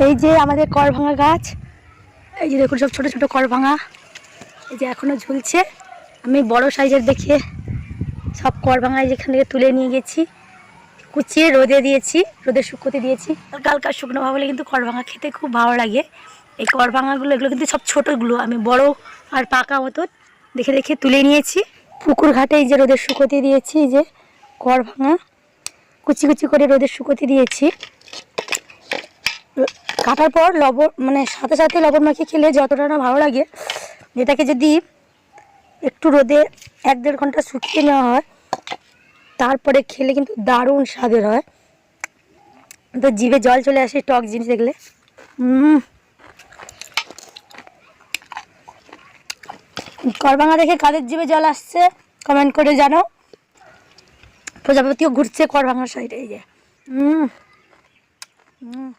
এই যে আমাদের কর ভাঙা গাছ, এই যে দেখুন সব ছোট ছোট কর ভাঙা এই যে এখনও ঝুলছে। আমি বড় সাইজের দেখে সব কর ভাঙা যেখান থেকে তুলে নিয়ে গেছি। কুচিয়ে রোদে দিয়েছি রোদে শুকোতে দিয়েছি। হালকা হালকা শুকনো ভাবলে কিন্তু কর ভাঙা খেতে খুব ভালো লাগে। এই কর ভাঙাগুলো এগুলো কিন্তু সব ছোটোগুলো আমি বড় আর পাকা মতন দেখে দেখে তুলে নিয়েছি। পুকুর ঘাটে এই যে রোদে শুকোতে দিয়েছি যে কর ভাঙা কুচি কুচি করে রোদে শুকোতে দিয়েছি। কাটার পর লবণ মানে সাথে সাথে লবণ মাখিয়ে খেলে যতটা না ভালো লাগে এটাকে যদি একটু রোদে এক দেড় ঘণ্টা শুকিয়ে নেওয়া হয়, তারপরে খেলে কিন্তু দারুণ স্বাদের হয়। তো জিভে জল চলে আসে, টক জিনিস দেখলে। করবাঙা দেখে কাদের জিভে জল আসছে কমেন্ট করে জানাও প্রজাপতিও ঘুরছে করবাঙার সাইডে এই যে। হুম হুম